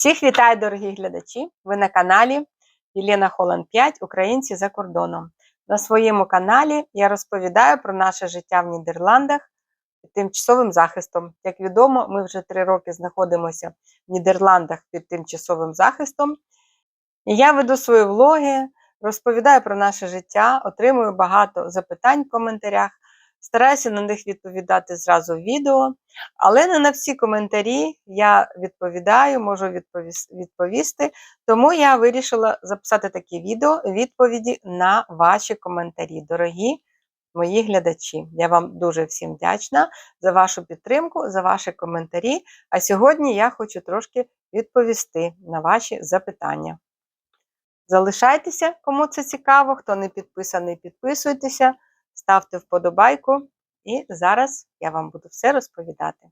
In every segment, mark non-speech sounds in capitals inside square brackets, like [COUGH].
Всіх вітаю, дорогі глядачі! Ви на каналі Єлена Холланд 5 Українці за кордоном. На своєму каналі я розповідаю про наше життя в Нідерландах під тимчасовим захистом. Як відомо, ми вже три роки знаходимося в Нідерландах під тимчасовим захистом. Я веду свої влоги, розповідаю про наше життя, отримую багато запитань в коментарях. Стараюся на них відповідати зразу відео, але не на всі коментарі я відповідаю, можу відповісти. Тому я вирішила записати такі відео відповіді на ваші коментарі. Дорогі мої глядачі. Я вам дуже всім вдячна за вашу підтримку, за ваші коментарі. А сьогодні я хочу трошки відповісти на ваші запитання. Залишайтеся, кому це цікаво, хто не підписаний, підписуйтеся ставте вподобайку, і зараз я вам буду все розповідати.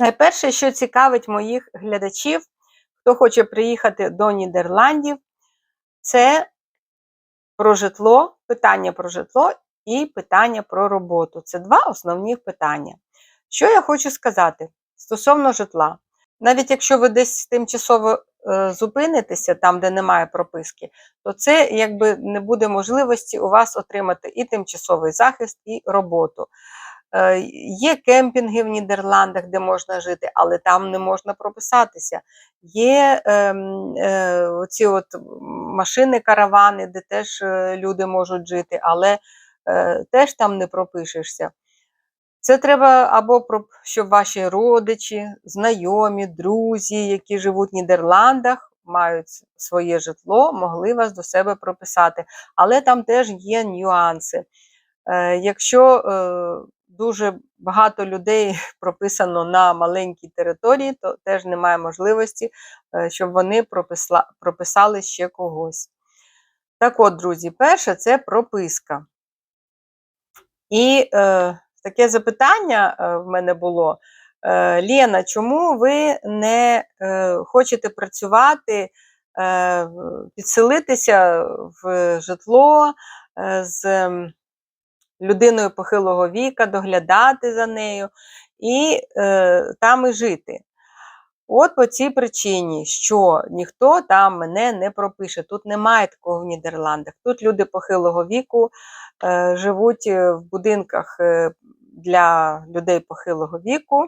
Найперше, що цікавить моїх глядачів, хто хоче приїхати до Нідерландів, це про житло, питання про житло і питання про роботу. Це два основні питання. Що я хочу сказати стосовно житла. Навіть якщо ви десь тимчасово зупинитеся там, де немає прописки, то це якби не буде можливості у вас отримати і тимчасовий захист, і роботу. Е, Є кемпінги в Нідерландах, де можна жити, але там не можна прописатися. Є е, е, оці от машини, каравани, де теж е, люди можуть жити, але е, теж там не пропишешся. Це треба або про- щоб ваші родичі, знайомі, друзі, які живуть в Нідерландах, мають своє житло, могли вас до себе прописати. Але там теж є нюанси. Е, Якщо е, дуже багато людей [LAUGHS] прописано на маленькій території, то теж немає можливості, е, щоб вони прописали ще когось. Так от, друзі, перше це прописка. І е, таке запитання е, в мене було: Лена, чому ви не е, хочете працювати, е, підселитися в житло е, з людиною похилого віка, доглядати за нею і е, там і жити? От по цій причині, що ніхто там мене не пропише. Тут немає такого в Нідерландах. Тут люди похилого віку е, живуть е, в будинках е, для людей похилого віку.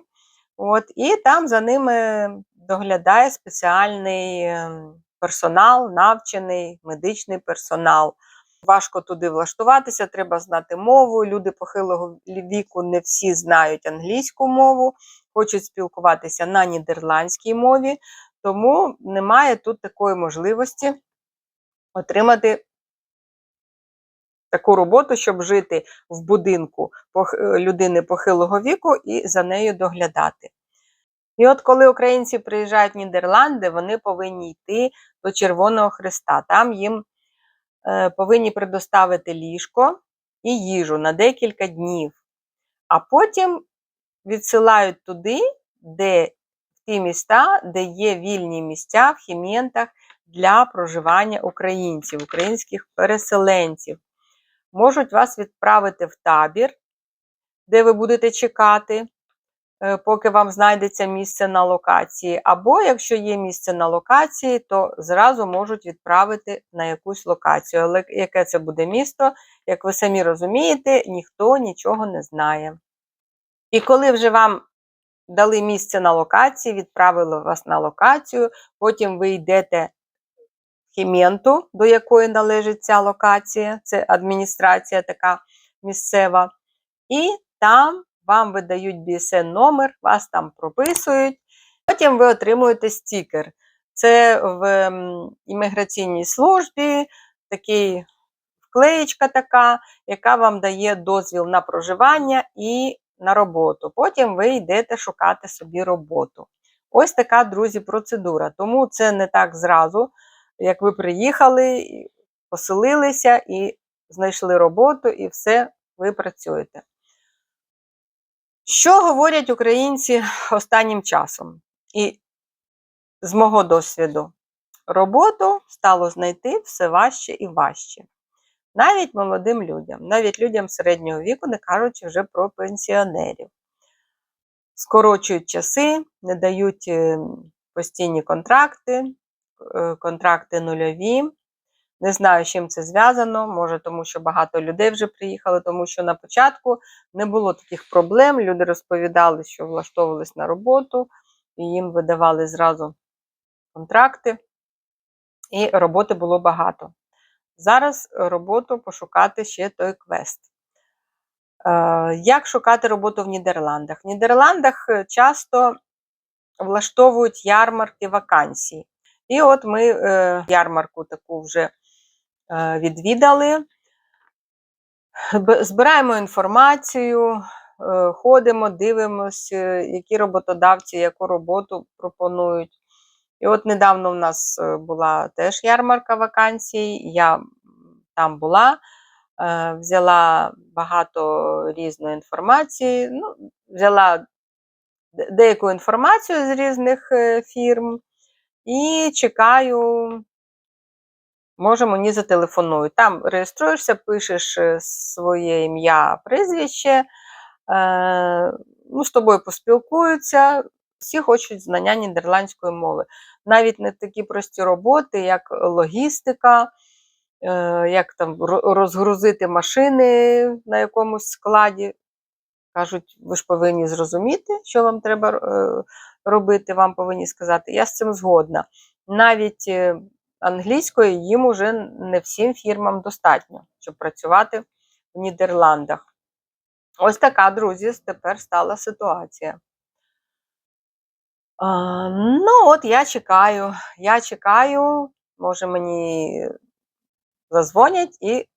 От, і там за ними доглядає спеціальний ем, персонал, навчений медичний персонал. Важко туди влаштуватися, треба знати мову. Люди похилого віку не всі знають англійську мову, хочуть спілкуватися на нідерландській мові, тому немає тут такої можливості отримати таку роботу, щоб жити в будинку е, людини похилого віку і за нею доглядати. І от коли українці приїжджають в Нідерланди, вони повинні йти до Червоного Христа. Там їм е, повинні предоставити ліжко і їжу на декілька днів, а потім відсилають туди, де в ті міста, де є вільні місця в хіментах для проживання українців, українських переселенців. Можуть вас відправити в табір, де ви будете чекати, е, поки вам знайдеться місце на локації. Або, якщо є місце на локації, то зразу можуть відправити на якусь локацію. Але яке це буде місто, як ви самі розумієте, ніхто нічого не знає. І коли вже вам дали місце на локації, відправили вас на локацію, потім ви йдете в Хіменту, до якої належить ця локація, це адміністрація така місцева, і там вам видають BSN номер, вас там прописують, потім ви отримуєте стікер. Це в імміграційній службі такий вклеєчка така, яка вам дає дозвіл на проживання і на роботу. Потім ви йдете шукати собі роботу. Ось така, друзі, процедура. Тому це не так зразу, як ви приїхали, поселилися і знайшли роботу, і все, ви працюєте. Що говорять українці останнім часом? І з мого досвіду, роботу стало знайти все важче і важче. Навіть молодим людям, навіть людям середнього віку, не кажучи вже про пенсіонерів. Скорочують часи, не дають е, постійні контракти, е, контракти нульові. Не знаю, з чим це зв'язано. Може, тому що багато людей вже приїхали, тому що на початку не було таких проблем. Люди розповідали, що влаштовувались на роботу, і їм видавали зразу контракти, і роботи було багато. Зараз роботу пошукати ще той квест. Е, Як шукати роботу в Нідерландах? В Нідерландах е, часто влаштовують ярмарки вакансій. І от ми е, ярмарку таку вже е, відвідали, збираємо інформацію, е, ходимо, дивимося, які роботодавці яку роботу пропонують. І от недавно в нас е, була теж ярмарка вакансій, я там була, е, взяла багато різної інформації, ну, взяла деяку інформацію з різних е, фірм і чекаю, може мені зателефонують. Там реєструєшся, пишеш своє ім'я, прізвище, ну, з тобою поспілкуються. Всі хочуть знання нідерландської мови. Навіть не такі прості роботи, як логістика, е, як там розгрузити машини на якомусь складі. Кажуть, ви ж повинні зрозуміти, що вам треба е, робити, вам повинні сказати. Я з цим згодна. Навіть е, англійської їм уже не всім фірмам достатньо, щоб працювати в Нідерландах. Ось така, друзі, тепер стала ситуація. Ну, от я чекаю. Я чекаю, може мені зазвонять і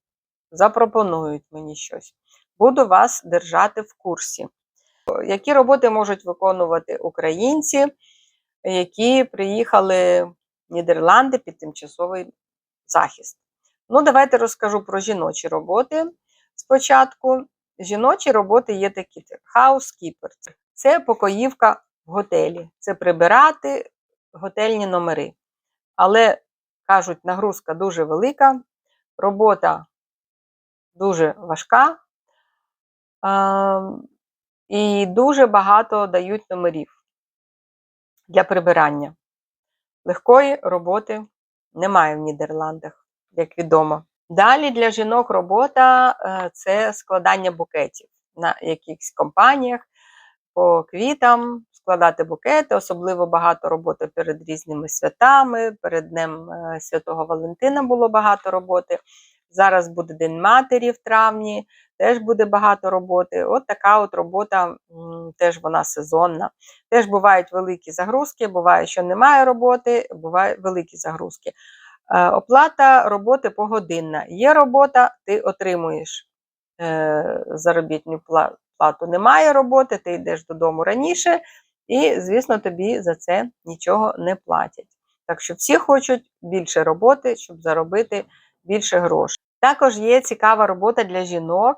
запропонують мені щось. Буду вас держати в курсі. Які роботи можуть виконувати українці, які приїхали в Нідерланди під тимчасовий захист? Ну, давайте розкажу про жіночі роботи спочатку. Жіночі роботи є такі: хаускіпер. Це покоївка готелі, це прибирати готельні номери. Але, кажуть, нагрузка дуже велика, робота дуже важка. І дуже багато дають номерів для прибирання. Легкої роботи немає в Нідерландах, як відомо. Далі для жінок робота е, це складання букетів на якихось компаніях по квітам, складати букети, особливо багато роботи перед різними святами. Перед Днем е, Святого Валентина було багато роботи. Зараз буде День Матері в травні, теж буде багато роботи. От така от робота, теж вона сезонна. Теж бувають великі загрузки, буває, що немає роботи, бувають великі загрузки. Е, Оплата роботи погодинна. Є робота, ти отримуєш е, заробітну плату. Немає роботи, ти йдеш додому раніше, і, звісно, тобі за це нічого не платять. Так що всі хочуть більше роботи, щоб заробити більше грошей. Також є цікава робота для жінок.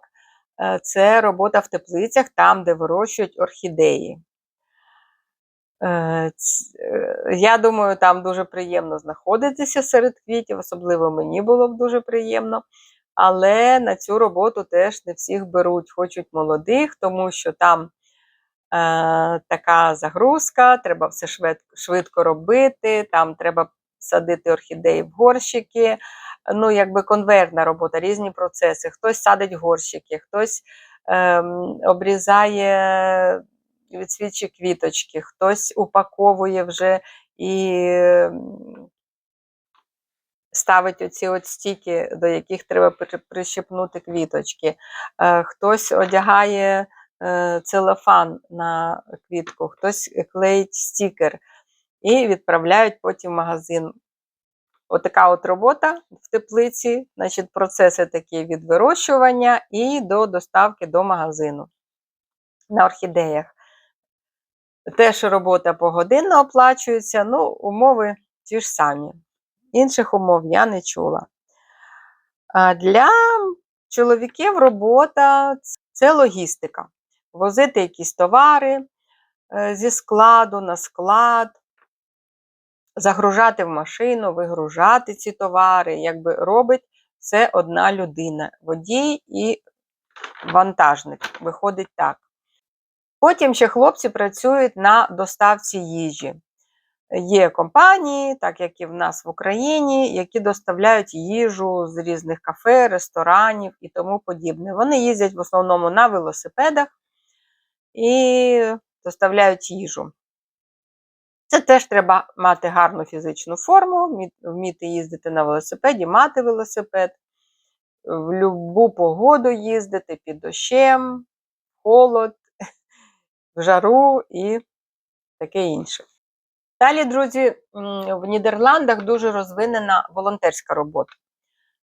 Е, Це робота в теплицях, там, де вирощують орхідеї. Е, е, Я думаю, там дуже приємно знаходитися серед квітів, особливо мені було б дуже приємно. Але на цю роботу теж не всіх беруть, хочуть молодих, тому що там така загрузка, треба все швидко, робити, там треба садити орхідеї в горщики. Ну, якби конвертна робота, різні процеси. Хтось садить горщики, хтось ем, обрізає відсвічі квіточки, хтось упаковує вже і ставить оці от стіки, до яких треба при- прищепнути квіточки. Е, Хтось одягає е, целофан на квітку, хтось клеїть стікер і відправляють потім в магазин. Отака от робота в теплиці, значить, процеси такі від вирощування і до доставки до магазину на орхідеях. Теж робота погодинно оплачується, ну, умови ті ж самі. Інших умов я не чула. А для чоловіків робота це логістика. Возити якісь товари е, зі складу на склад, загружати в машину, вигружати ці товари. Якби робить це одна людина, водій і вантажник. Виходить так. Потім ще хлопці працюють на доставці їжі. Є компанії, так як і в нас в Україні, які доставляють їжу з різних кафе, ресторанів і тому подібне. Вони їздять в основному на велосипедах і доставляють їжу. Це теж треба мати гарну фізичну форму, вміти їздити на велосипеді, мати велосипед, в будь-яку погоду їздити під дощем, холод, [LAUGHS] в жару і таке інше. Далі, друзі, в Нідерландах дуже розвинена волонтерська робота.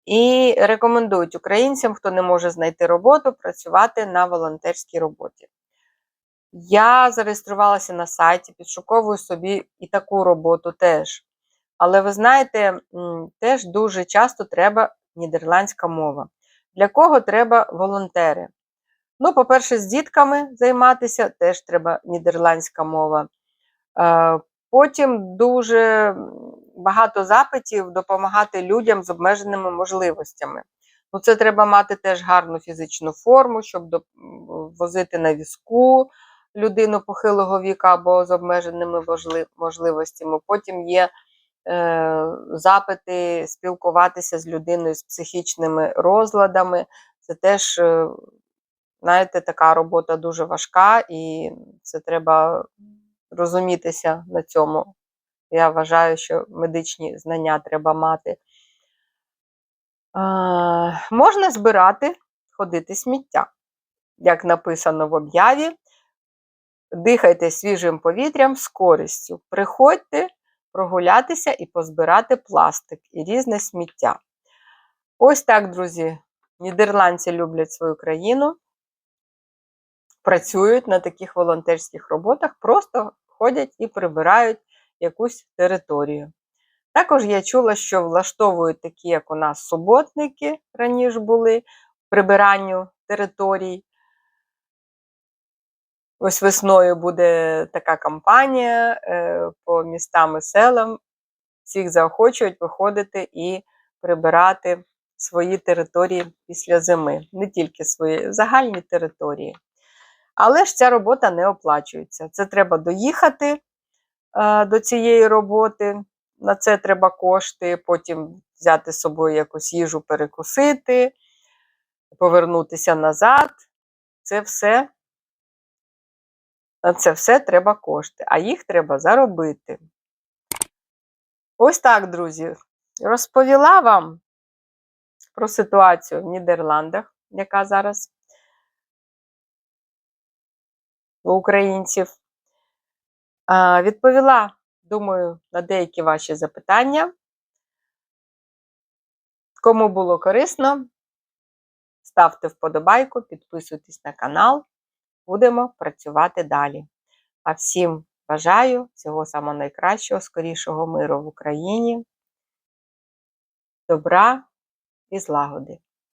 І рекомендують українцям, хто не може знайти роботу, працювати на волонтерській роботі. Я зареєструвалася на сайті, підшуковую собі і таку роботу теж. Але ви знаєте, теж дуже часто треба нідерландська мова. Для кого треба волонтери? Ну, по-перше, з дітками займатися теж треба нідерландська мова. Е, потім дуже багато запитів допомагати людям з обмеженими можливостями. Ну, Це треба мати теж гарну фізичну форму, щоб возити на візку людину похилого віка або з обмеженими можливостями. Потім є е, запити спілкуватися з людиною з психічними розладами. Це теж, е, знаєте, така робота дуже важка, і це треба розумітися на цьому. Я вважаю, що медичні знання треба мати. Можна збирати, ходити сміття. Як написано в об'яві, Дихайте свіжим повітрям з користю. Приходьте прогулятися і позбирати пластик і різне сміття. Ось так, друзі, нідерландці люблять свою країну, працюють на таких волонтерських роботах, просто ходять і прибирають якусь територію. Також я чула, що влаштовують такі, як у нас суботники раніше були, прибиранню територій. Ось весною буде така кампанія е, по містам і селам. Всіх заохочують виходити і прибирати свої території після зими, не тільки свої загальні території. Але ж ця робота не оплачується. Це треба доїхати е, до цієї роботи, на це треба кошти, потім взяти з собою якусь їжу перекусити, повернутися назад. Це все на це все треба кошти, а їх треба заробити. Ось так, друзі, розповіла вам про ситуацію в Нідерландах, яка зараз у українців. Відповіла, думаю, на деякі ваші запитання. Кому було корисно, ставте вподобайку, підписуйтесь на канал будемо працювати далі. А всім бажаю всього самого найкращого, скорішого миру в Україні, добра і злагоди.